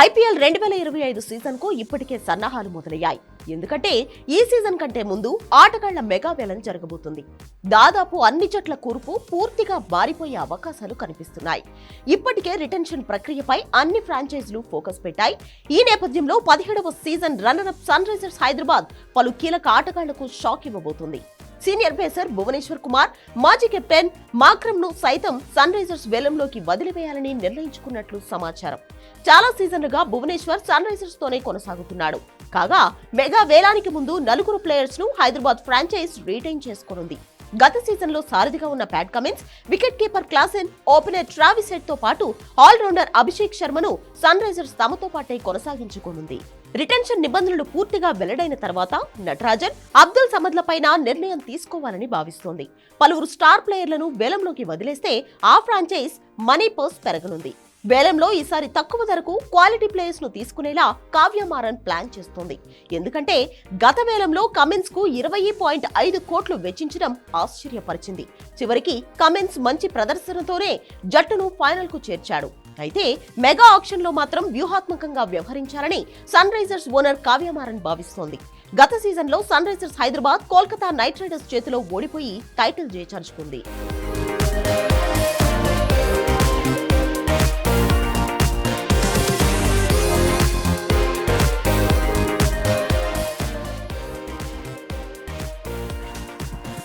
IPL రెండు వేల ఇరవై ఐదు సీజన్కు ఇప్పటికే సన్నాహాలు మొదలయ్యాయి. ఎందుకంటే ఈ సీజన్ కంటే ముందు ఆటగాళ్ళ మెగా వేలం జరగబోతుంది. దాదాపు అన్ని జట్ల కూర్పు పూర్తిగా మారిపోయే అవకాశాలు కనిపిస్తున్నాయి. ఇప్పటికే రిటెన్షన్ ప్రక్రియపై అన్ని ఫ్రాంచైజీలు ఫోకస్ పెట్టాయి. ఈ నేపథ్యంలో పదిహేడవ season runner up Sunrisers Hyderabad పలు కీలక ఆటగాళ్ళకు షాక్ ఇవ్వబోతుంది. సీనియర్ పేసర్ భువనేశ్వర్ కుమార్ మాజీ కెప్టెన్ మాక్రమ్ను సైతం సన్ రైజర్స్ వేలంలోకి వదిలివేయాలని నిర్ణయించుకున్నట్లు సమాచారం. చాలా సీజన్లుగా భువనేశ్వర్ సన్ రైజర్స్ తోనే కొనసాగుతున్నాడు. కాగా మెగా వేలానికి ముందు నలుగురు ప్లేయర్స్ను హైదరాబాద్ ఫ్రాంచైజ్ రీటైన్ చేసుకోనుంది. గత సీజన్లో సారథిగా ఉన్న Pat Cummins wicketkeeper Klaasen opener Travis హెడ్తో పాటు ఆల్రౌండర్ అభిషేక్ శర్మను సన్ రైజర్స్ తమతో పాటే కొనసాగించుకోనుంది. రిటెన్షన్ నిబంధనలు పూర్తిగా వెల్లడైన తర్వాత నటరాజన్ అబ్దుల్ సమద్లపైన నిర్ణయం తీసుకోవాలని భావిస్తోంది. పలువురు స్టార్ ప్లేయర్లను వేలంలోకి వదిలేస్తే ఆ ఫ్రాంచైజ్ మనీ పర్స్ పెరగనుంది. వేలంలో ఈసారి తక్కువ ధరకు క్వాలిటీ ప్లేయర్స్ను తీసుకునేలా కావ్యమారన్ ప్లాన్ చేస్తోంది. ఎందుకంటే గత వేలంలో కమిన్స్కు ఇరవై పాయింట్ ఐదు కోట్లు వెచ్చించడం ఆశ్చర్యపరిచింది. చివరికి కమిన్స్ మంచి ప్రదర్శనతోనే జట్టును ఫైనల్కు చేర్చాడు. అయితే మెగా ఆప్షన్లో మాత్రం వ్యూహాత్మకంగా వ్యవహరించాలని సన్ రైజర్స్ ఓనర్ కావ్యమారన్ భావిస్తోంది. గత సీజన్లో Sunrisers Hyderabad Kolkata Knight Riders చేతిలో ఓడిపోయి టైటిల్ చేచర్చుకుంది